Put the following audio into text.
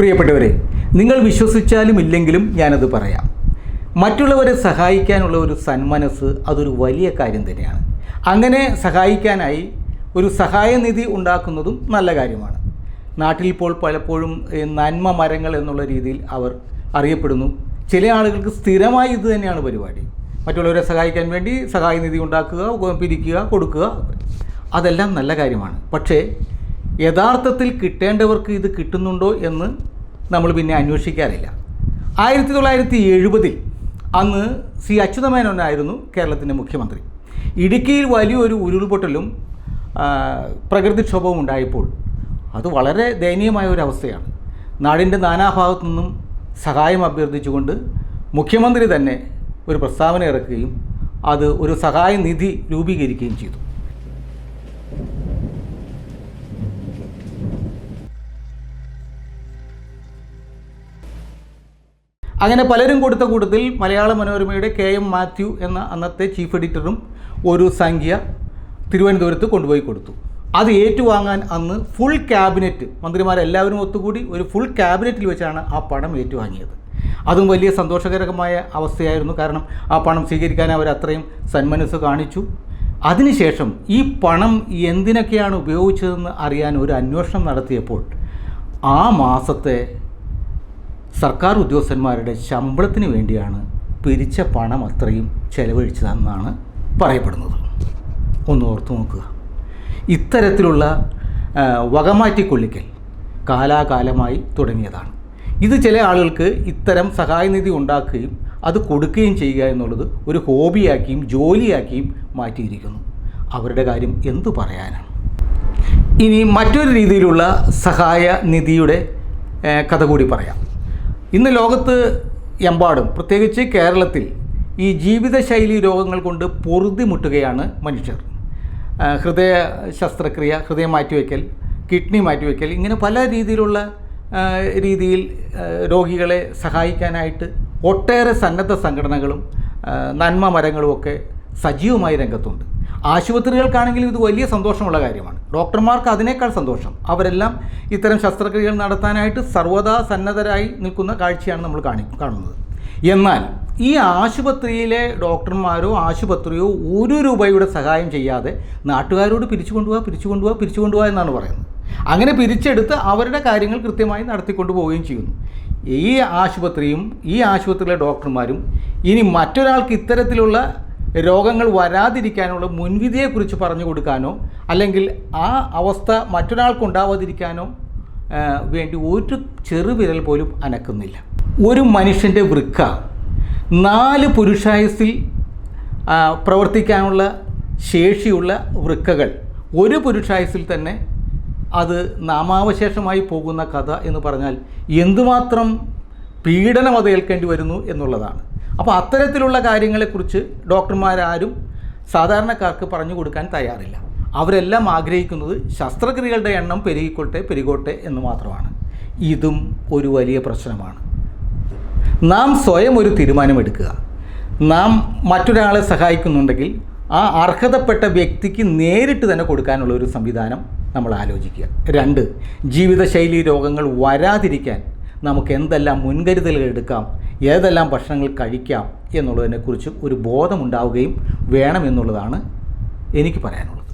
പ്രിയപ്പെട്ടവരെ നിങ്ങൾ വിശ്വസിച്ചാലും ഇല്ലെങ്കിലും ഞാനത് പറയാം. മറ്റുള്ളവരെ സഹായിക്കാനുള്ള ഒരു സന്മനസ് അതൊരു വലിയ കാര്യം തന്നെയാണ്. അങ്ങനെ സഹായിക്കാനായി ഒരു സഹായനിധി ഉണ്ടാക്കുന്നതും നല്ല കാര്യമാണ്. നാട്ടിൽ ഇപ്പോൾ പലപ്പോഴും നന്മ മരങ്ങൾ എന്നുള്ള രീതിയിൽ അവർ അറിയപ്പെടുന്നു. ചില ആളുകൾക്ക് സ്ഥിരമായി ഇത് തന്നെയാണ് പരിപാടി. മറ്റുള്ളവരെ സഹായിക്കാൻ വേണ്ടി സഹായനിധി ഉണ്ടാക്കുക പിരിക്കുക കൊടുക്കുക. അതെല്ലാം നല്ല കാര്യമാണ്. പക്ഷേ യഥാർത്ഥത്തിൽ കിട്ടേണ്ടവർക്ക് ഇത് കിട്ടുന്നുണ്ടോ എന്ന് നമ്മൾ പിന്നെ അന്വേഷിക്കാറില്ല. ആയിരത്തി തൊള്ളായിരത്തി എഴുപതിൽ അന്ന് സി അച്യുതമേനോനായിരുന്നു കേരളത്തിന്റെ മുഖ്യമന്ത്രി. ഇടുക്കിയിൽ വലിയൊരു ഉരുൾപൊട്ടലും പ്രകൃതിക്ഷോഭവും ഉണ്ടായപ്പോൾ അത് വളരെ ദയനീയമായ ഒരു അവസ്ഥയാണ്. നാടിന്റെ നാനാഭാഗത്തു നിന്നും സഹായം അഭ്യർത്ഥിച്ചുകൊണ്ട് മുഖ്യമന്ത്രി തന്നെ ഒരു പ്രസ്താവന ഇറക്കുകയും അത് ഒരു സഹായ നിധി രൂപീകരിക്കുകയും ചെയ്തു. അങ്ങനെ പലരും കൊടുത്ത കൂട്ടത്തിൽ മലയാള മനോരമയുടെ കെ എം മാത്യു എന്ന അന്നത്തെ ചീഫ് എഡിറ്ററും ഒരു സംഖ്യ തിരുവനന്തപുരത്ത് കൊണ്ടുപോയി കൊടുത്തു. അത് ഏറ്റുവാങ്ങാൻ അന്ന് ഫുൾ ക്യാബിനറ്റ് മന്ത്രിമാരെല്ലാവരും ഒത്തുകൂടി ഒരു ഫുൾ ക്യാബിനറ്റിൽ വെച്ചാണ് ആ പണം ഏറ്റുവാങ്ങിയത്. അതും വലിയ സന്തോഷകരമായ അവസ്ഥയായിരുന്നു. കാരണം ആ പണം സ്വീകരിക്കാൻ അവർ അത്രയും സന്മനസ് കാണിച്ചു. അതിനുശേഷം ഈ പണം എന്തിനൊക്കെയാണ് ഉപയോഗിച്ചതെന്ന് അറിയാൻ ഒരു അന്വേഷണം നടത്തിയപ്പോൾ ആ മാസത്തെ സർക്കാർ ഉദ്യോഗസ്ഥന്മാരുടെ ശമ്പളത്തിന് വേണ്ടിയാണ് പിരിച്ച പണം അത്രയും ചെലവഴിച്ചതെന്നാണ് പറയപ്പെടുന്നത്. ഒന്ന് ഓർത്തു നോക്കുക. ഇത്തരത്തിലുള്ള വകമാറ്റിക്കൊള്ളിക്കൽ കാലാകാലമായി തുടങ്ങിയതാണ്. ഇത് ചില ആളുകൾക്ക് ഇത്തരം സഹായനിധി ഉണ്ടാക്കുകയും അത് കൊടുക്കുകയും ചെയ്യുക എന്നുള്ളത് ഒരു ഹോബിയാക്കിയും ജോലിയാക്കിയും മാറ്റിയിരിക്കുന്നു. അവരുടെ കാര്യം എന്തു പറയാനാണ്? ഇനി മറ്റൊരു രീതിയിലുള്ള സഹായ നിധിയുടെ കഥ കൂടി പറയാം. ഇന്ന് ലോകത്ത് എമ്പാടും പ്രത്യേകിച്ച് കേരളത്തിൽ ഈ ജീവിതശൈലി രോഗങ്ങൾ കൊണ്ട് പൊറുതിമുട്ടുകയാണ് മനുഷ്യർ. ഹൃദയ ശസ്ത്രക്രിയ ഹൃദയം മാറ്റിവെക്കൽ കിഡ്നി മാറ്റിവെക്കൽ ഇങ്ങനെ പല രീതിയിലുള്ള രീതിയിൽ രോഗികളെ സഹായിക്കാനായിട്ട് ഒട്ടേറെ സന്നദ്ധ സംഘടനകളും നന്മ മരങ്ങളുമൊക്കെ സജീവമായി രംഗത്തുണ്ട്. ആശുപത്രികൾക്കാണെങ്കിലും ഇത് വലിയ സന്തോഷമുള്ള കാര്യമാണ്. ഡോക്ടർമാർക്ക് അതിനേക്കാൾ സന്തോഷം. അവരെല്ലാം ഇത്തരം ശസ്ത്രക്രിയകൾ നടത്താനായിട്ട് സർവതാ സന്നദ്ധരായി നിൽക്കുന്ന കാഴ്ചയാണ് നമ്മൾ കാണി കാണുന്നത്. എന്നാൽ ഈ ആശുപത്രിയിലെ ഡോക്ടർമാരോ ആശുപത്രിയോ ഒരു രൂപയുടെ സഹായം ചെയ്യാതെ നാട്ടുകാരോട് പിരിച്ചു കൊണ്ടുപോകുക പിരിച്ചു കൊണ്ടുപോകുക പിരിച്ചു കൊണ്ടുപോകുക എന്നാണ് പറയുന്നത്. അങ്ങനെ പിരിച്ചെടുത്ത് അവരുടെ കാര്യങ്ങൾ കൃത്യമായി നടത്തിക്കൊണ്ടു പോവുകയും ചെയ്യുന്നു. ഈ ആശുപത്രിയും ഈ ആശുപത്രിയിലെ ഡോക്ടർമാരും ഇനി മറ്റൊരാൾക്ക് ഇത്തരത്തിലുള്ള രോഗങ്ങൾ വരാതിരിക്കാനുള്ള മുൻവിധിയെക്കുറിച്ച് പറഞ്ഞു കൊടുക്കാനോ അല്ലെങ്കിൽ ആ അവസ്ഥ മറ്റൊരാൾക്ക് ഉണ്ടാവാതിരിക്കാനോ വേണ്ടി ഒരു ചെറുവിരൽ പോലും അനക്കുന്നില്ല. ഒരു മനുഷ്യന്റെ വൃക്ക നാല് പുരുഷായുസിൽ പ്രവർത്തിക്കാനുള്ള ശേഷിയുള്ള വൃക്കകൾ ഒരു പുരുഷായുസിൽ തന്നെ അത് നാമാവശേഷമായി പോകുന്ന കഥ എന്ന് പറഞ്ഞാൽ എന്തുമാത്രം പീഡനം അത് ഏൽക്കേണ്ടി വരുന്നു എന്നുള്ളതാണ്. അപ്പോൾ അത്തരത്തിലുള്ള കാര്യങ്ങളെക്കുറിച്ച് ഡോക്ടർമാരാരും സാധാരണക്കാർക്ക് പറഞ്ഞു കൊടുക്കാൻ തയ്യാറില്ല. അവരെല്ലാം ആഗ്രഹിക്കുന്നത് ശസ്ത്രക്രിയകളുടെ എണ്ണം പെരുകിക്കൊട്ടെ പെരുകോട്ടെ എന്ന് മാത്രമാണ്. ഇതും ഒരു വലിയ പ്രശ്നമാണ്. നാം സ്വയം ഒരു തീരുമാനമെടുക്കുക. നാം മറ്റൊരാളെ സഹായിക്കുന്നുണ്ടെങ്കിൽ ആ അർഹതപ്പെട്ട വ്യക്തിക്ക് നേരിട്ട് തന്നെ കൊടുക്കാനുള്ള ഒരു സംവിധാനം നമ്മൾ ആലോചിക്കുക. രണ്ട് ജീവിതശൈലി രോഗങ്ങൾ വരാതിരിക്കാൻ നമുക്ക് എന്തെല്ലാം മുൻകരുതലുകൾ എടുക്കാം ഏതെല്ലാം ഭക്ഷണങ്ങൾ കഴിക്കാം എന്നുള്ളതിനെക്കുറിച്ച് ഒരു ബോധമുണ്ടാവുകയും വേണമെന്നുള്ളതാണ് എനിക്ക് പറയാനുള്ളത്.